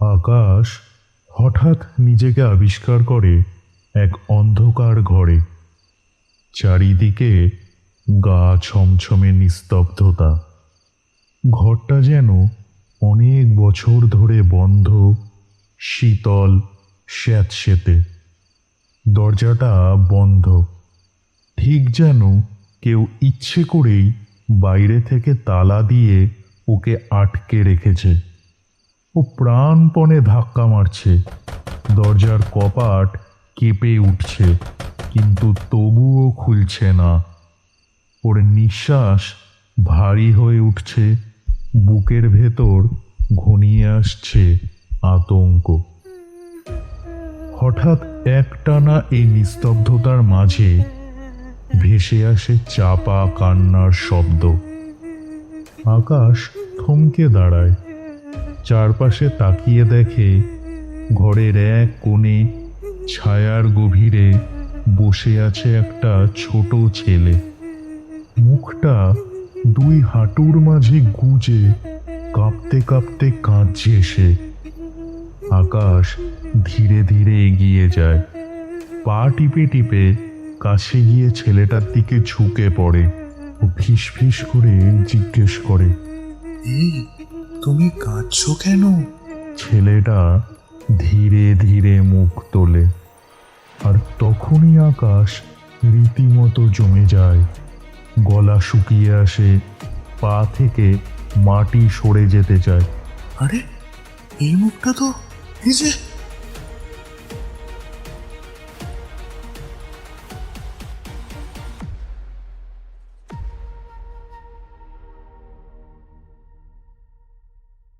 আকাশ হঠাৎ নিজেকে আবিষ্কার করে এক অন্ধকার ঘরে। চারিদিকে গা ছমছমে নিস্তব্ধতা। ঘরটা যেন অনেক বছর ধরে বন্ধ, শীতল, স্যাঁতসেতে। দরজাটা বন্ধ। ঠিক যেন কেউ ইচ্ছে করেই বাইরে থেকে তালা দিয়ে ওকে আটকে রেখেছে। ও প্রাণপণে ধাক্কা মারছে। দরজার কপাট কেঁপে উঠছে, কিন্তু তবুও খুলছে না। ওর নিঃশ্বাস ভারী হয়ে উঠছে, বুকের ভেতর ঘনিয়ে আসছে আতঙ্ক। হঠাৎ একটানা এই নিস্তব্ধতার মাঝে ভেসে আসে চাপা কান্নার শব্দ। আকাশ থমকে দাঁড়ায়। চারপাশে তাকিয়ে দেখে ঘরের এক কোণে ছায়ার গভীরে বসে আছে একটা ছোট ছেলে। মুখটা দুই হাঁটুর মাঝে গুজে কাঁপতে কাঁপতে কাঁদছে সে। আকাশ ধীরে ধীরে এগিয়ে যায়। পা টিপে টিপে কাছে গিয়ে ছেলেটার দিকে ঝুঁকে পড়ে ও ফিস ফিস করে জিজ্ঞেস করে তুমি কাঁদছো কেন? ছেলেটা ধীরে ধীরে মুখ তোলে আর তখনই আকাশ রীতিমতো জমে যায়। গলা শুকিয়ে আসে পা থেকে মাটি সরে যেতে চায়। আরে এই মুখটা তো এই যে